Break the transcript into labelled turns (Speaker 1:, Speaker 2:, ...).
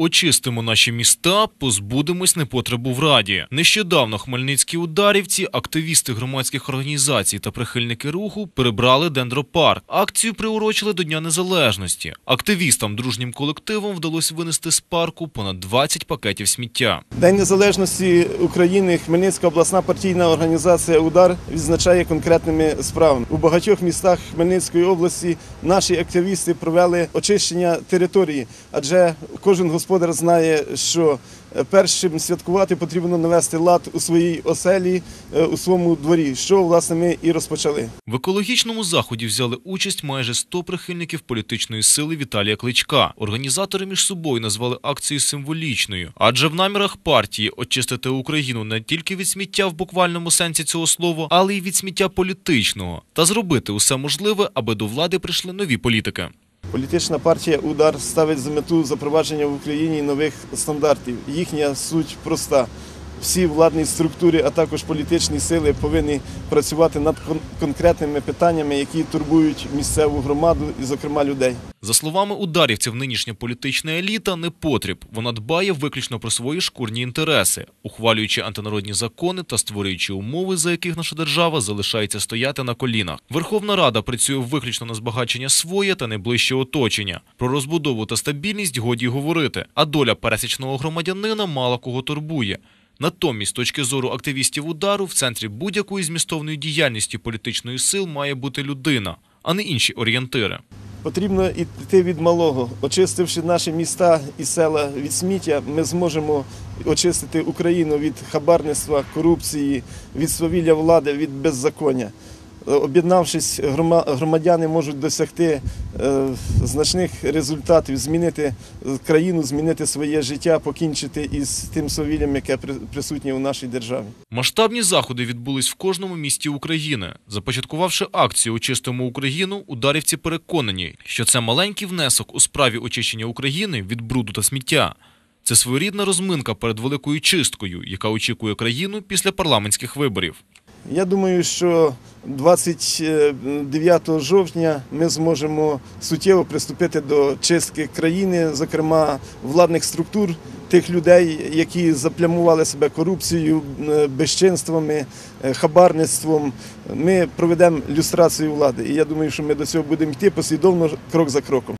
Speaker 1: Очистимо наші міста, позбудемось непотребу в раді. Нещодавно хмельницькі ударівці, активісти громадських організацій та прихильники руху перебрали дендропарк. Акцію приурочили до Дня Незалежності. Активістам дружнім колективом вдалося винести з парку понад 20 пакетів сміття.
Speaker 2: День незалежності України Хмельницька обласна партійна організація Удар відзначає конкретними справами. У багатьох містах Хмельницької області наші активісти провели очищення території, адже кожен господар знає, що першим святкувати потрібно навести лад у своїй оселі, е, у своєму дворі, що власне ми і розпочали.
Speaker 1: В екологічному заході взяли участь майже 100 прихильників політичної сили Віталія Кличка. Організатори між собою назвали акцію символічною, адже в намірах партії очистити Україну не тільки від сміття в буквальному сенсі цього слова, але й від сміття політичного, та зробити усе можливе, аби до влади прийшли нові політики.
Speaker 2: Політична партія Удар ставить за мету запровадження в Україні нових стандартів. Їхня суть проста. Всі владні структури, а також політичні сили повинні працювати над кон- конкретними питаннями, які турбують місцеву громаду і, зокрема, людей.
Speaker 1: За словами ударівців, нинішня політична еліта не потріб. Вона дбає виключно про свої шкурні інтереси, ухвалюючи антинародні закони та створюючи умови, за яких наша держава залишається стояти на колінах. Верховна Рада працює виключно на збагачення своє та найближче оточення. Про розбудову та стабільність годі говорити. А доля пересічного громадянина мало кого турбує. Натомість, з точки зору активістів удару, в центрі будь-якої змістовної діяльності політичної сил має бути людина, а не інші орієнтири.
Speaker 2: Потрібно йти від малого. Очистивши наші міста і села від сміття, ми зможемо очистити Україну від хабарництва, корупції, від свавілля влади, від беззаконня. Об'єднавшись, грома- громадяни можуть досягти е, значних результатів, змінити е, країну, змінити своє життя, покінчити із тим свавіллям, яке при- присутнє у нашій державі.
Speaker 1: Масштабні заходи відбулись в кожному місті України. Започаткувавши акцію «Очистимо Україну», ударівці переконані, що це маленький внесок у справі очищення України від бруду та сміття. Це своєрідна розминка перед великою чисткою, яка очікує країну після парламентських виборів.
Speaker 2: Я думаю, що 29 жовтня ми зможемо суттєво приступити до чистки країни, зокрема владних структур, тих людей, які заплямували себе корупцією, е, безчинствами, е, хабарництвом. Ми проведемо люстрацію влади. І я думаю, що ми до цього будемо йти послідовно крок за кроком.